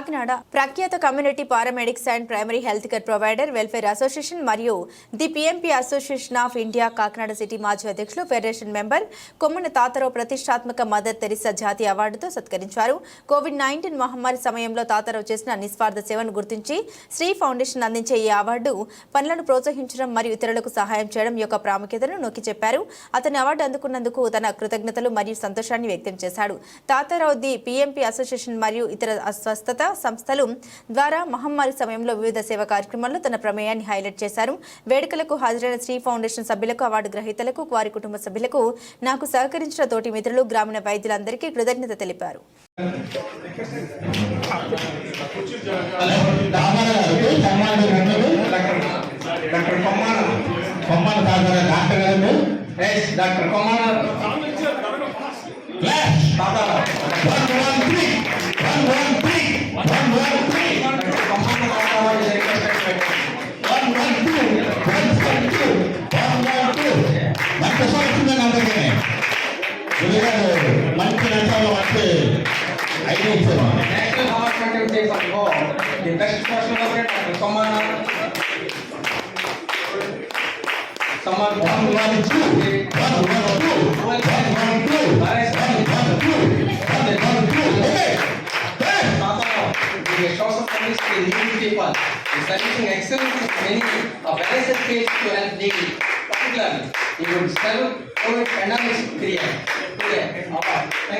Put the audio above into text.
కాకినాడ ప్రఖ్యాత community paramedics and primary health care provider welfare association మరియు the PMP association of India Kakinada city మాజీ అధ్యక్షులు federation member Kommana Tatarao ప్రతిష్టాత్మక mother Teresa జాతీయ అవార్డుతో సత్కరించారు. కోవిడ్ నైన్టీన్ మహమ్మారి సమయంలో తాతారావు చేసిన నిస్వార్థ సేవను గుర్తించి శ్రీ ఫౌండేషన్ అందించే ఈ అవార్డు పనులను ప్రోత్సహించడం మరియు ఇతరులకు సహాయం చేయడం యొక్క ప్రాముఖ్యతను నొక్కి చెప్పారు. అతని అవార్డు అందుకున్నందుకు తన కృతజ్ఞతలు మరియు సంతోషాన్ని వ్యక్తం చేశాడు. తాతారావు ది పిఎంపి అసోసియేషన్ మరియు ఇతర అస్వస్థత సంస్థలు ద్వారా మహమ్మారి సమయంలో వివిధ సేవా కార్యక్రమాల్లో తన ప్రమేయాన్ని హైలైట్ చేశారు. వేడుకలకు హాజరైన శ్రీ ఫౌండేషన్ సభ్యులకు అవార్డు గ్రహీతలకు వారి కుటుంబ సభ్యులకు నాకు సహకరించిన తోటి మిత్రులు గ్రామీణ వైద్యులందరికీ కృతజ్ఞత తెలిపారు. డాక్టర్ కొమ్మాన డాక్టర్ గారు doctor Kommana Thank you. Thank you how much you take on board. The best person of it, come on up. Someone one one two one one two one one two. Alright, one one two one one two. Okay. The short of service to needy people is servicing excellence in many a various case to help needy. Particularly, he would serve COVID pandemic period. Period. Thank you.